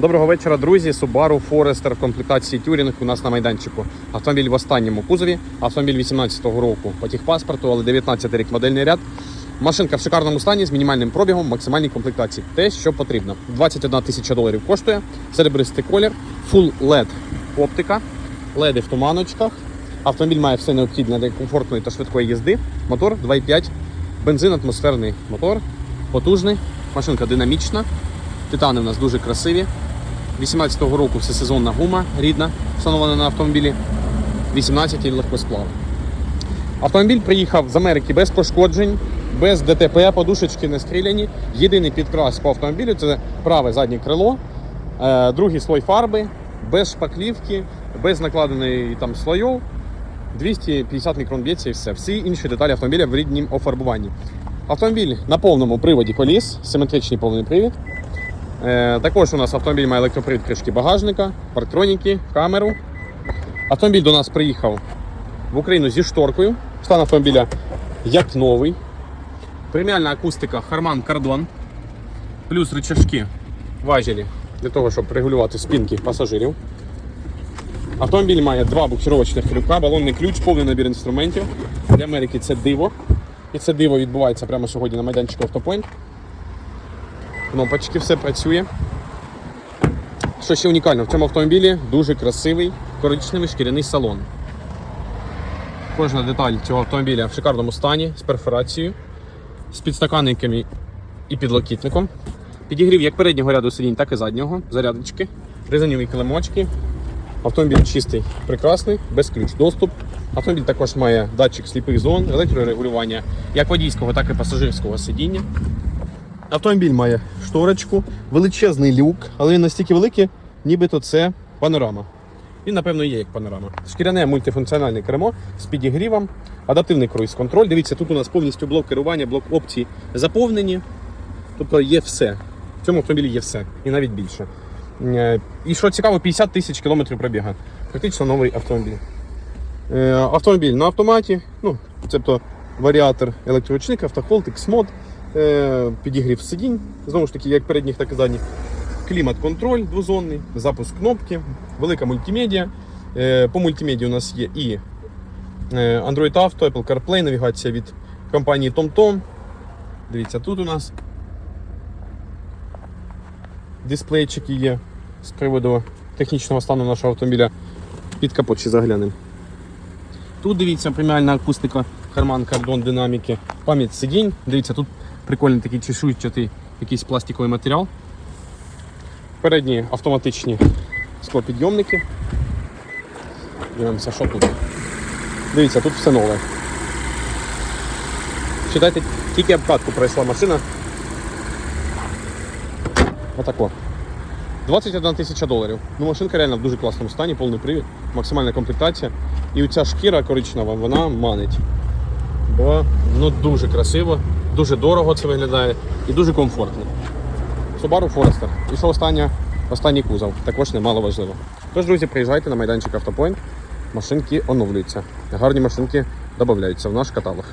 Доброго вечора, друзі. Subaru Forester в комплектації Touring у нас на майданчику. Автомобіль в останньому кузові. Автомобіль 18-го року по техпаспорту, але 19 рік модельний ряд. Машинка в шикарному стані з мінімальним пробігом, максимальній комплектації. Те, що потрібно. 21 тисяча доларів коштує. Серебристий колір, Full LED оптика, леди в туманочках. Автомобіль має все необхідне для комфортної та швидкої їзди. Мотор 2.5, бензин, атмосферний мотор, потужний, машинка динамічна. Титани у нас дуже красиві. 18-го року всесезонна гума рідна, встановлена на автомобілі. 18 легкосплав. Автомобіль приїхав з Америки без пошкоджень, без ДТП, подушечки не стріляні. Єдиний підкрас по автомобілю це праве заднє крило, е, другий слой фарби, без шпаклівки, без накладеної там слоїв. 250 мікрон б'ється і все. Всі інші деталі автомобіля в ріднім офарбуванні. Автомобіль на повному приводі коліс, симетричний повний привід. Е, також у нас автомобіль має електропривід кришки багажника, парктроніки, камеру. Автомобіль до нас приїхав в Україну зі шторкою. Стан автомобіля як новий. Преміальна акустика Harman Kardon. Плюс рычажки важелі для того, щоб регулювати спинки пасажирів. Автомобіль має два буксировочних крюка, балонний ключ, повний набір інструментів. Для Америки це диво. І це диво відбувається прямо сьогодні на майданчику Автопоінт. Кнопочки, все працює. Що ще унікально, в цьому автомобілі дуже красивий коричневий шкіряний салон. Кожна деталь цього автомобіля в шикарному стані з перфорацією, з підстаканниками і підлокітником. Підігрів як переднього ряду сидінь, так і заднього, зарядочки, резинові килимочки. Автомобіль чистий, прекрасний, без ключ доступ. Автомобіль також має датчик сліпих зон, електрорегулювання як водійського, так і пасажирського сидіння. Автомобіль має шторочку, величезний люк, але він настільки великий, нібито це панорама. Він, напевно, є як панорама. Шкіряне мультифункціональне кермо з підігрівом, адаптивний круїз-контроль. Дивіться, тут у нас повністю блок керування, блок опцій заповнені. Тобто є все. В цьому автомобілі є все, і навіть більше. Е, І що цікаво, 50 тисяч кілометрів пробіга. Практично новий автомобіль. Е, Автомобіль на автоматі, ну, тобто варіатор електроручник, автохолд, X-мод, підігрів сидінь, знову ж таки, як передніх, так і задніх. Клімат-контроль двозонний, запуск кнопки, велика мультимедіа. Е, По мультимедіа у нас є і е, Android Auto, Apple CarPlay, навігація від компанії TomTom. Дивіться, тут у нас дисплейчики є з приводу технічного стану нашого автомобіля. Під капот ще заглянемо. Тут дивіться преміальна акустика Harman Kardon динаміки, пам'ять сидінь. Дивіться, тут прикольний такий чешуйчатий якийсь пластиковий матеріал. Передні автоматичні склопідйомники. Дивимося, що тут. Дивіться, тут все нове. Читайте, тільки обкатку пройшла машина. Отако. 21 тисяча доларів. Ну, машинка реально в дуже класному стані, повний привід, максимальна комплектація. І оця шкіра коричнева, вона манить. Бо ну, дуже красиво, дуже дорого це виглядає і дуже комфортно. Subaru Forester. І що останнє, останній кузов, також немало важливо. Тож, друзі, приїжджайте на майданчик Автопоінт, машинки оновлюються. Гарні машинки додаються в наш каталог.